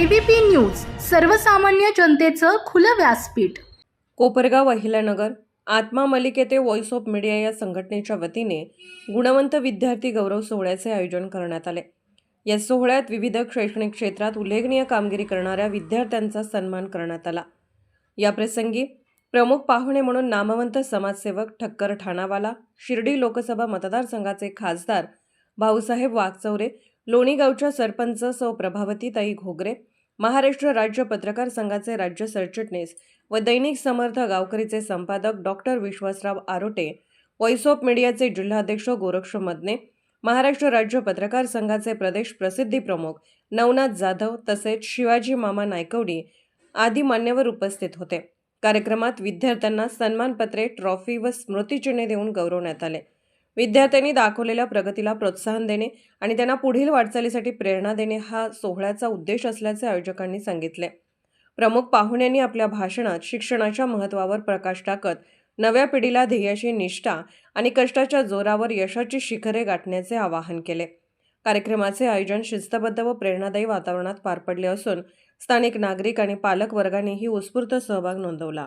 ABP news सर्वसामान्य जनतेचं खुलं व्यासपीठ. कोपरगाव अहिल्यानगर आत्मा मलिक येथे व्हॉइस ऑफ मीडिया या संघटनेच्या वतीने गुणवंत विद्यार्थी गौरव सोहळ्याचे आयोजन करण्यात आले. या सोहळ्यात विविध शैक्षणिक क्षेत्रात उल्लेखनीय कामगिरी करणाऱ्या विद्यार्थ्यांचा सन्मान करण्यात आला. याप्रसंगी प्रमुख पाहुणे म्हणून नामवंत समाजसेवक ठक्कर ठाणावाला शिर्डी लोकसभा मतदारसंघाचे खासदार भाऊसाहेब वाघचौरे लोणीगावच्या सरपंच सौ प्रभावतीताई घोगरे महाराष्ट्र राज्य पत्रकार संघाचे राज्य सरचिटणीस व दैनिक समर्थ गावकरीचे संपादक doctor Vishwasrao Arote voice of मीडियाचे जिल्हाध्यक्ष गोरक्ष मदने महाराष्ट्र राज्य पत्रकार संघाचे प्रदेश प्रसिद्धी प्रमुख नवनाथ जाधव तसेच शिवाजी मामा नायकवडी आदी मान्यवर उपस्थित होते. कार्यक्रमात विद्यार्थ्यांना सन्मानपत्रे ट्रॉफी व स्मृतिचिन्हे देऊन गौरवण्यात आले. विद्यार्थ्यांनी दाखवलेल्या प्रगतीला प्रोत्साहन देणे आणि त्यांना पुढील वाटचालीसाठी प्रेरणा देणे हा सोहळ्याचा उद्देश असल्याचे आयोजकांनी सांगितले. प्रमुख पाहुण्यांनी आपल्या भाषणात शिक्षणाच्या महत्त्वावर प्रकाश टाकत नव्या पिढीला ध्येयाची निष्ठा आणि कष्टाच्या जोरावर यशाची शिखरे गाठण्याचे आवाहन केले. कार्यक्रमाचे आयोजन शिस्तबद्ध व प्रेरणादायी वातावरणात पार पडले असून स्थानिक नागरिक आणि पालक वर्गानेही उत्स्फूर्त सहभाग नोंदवला.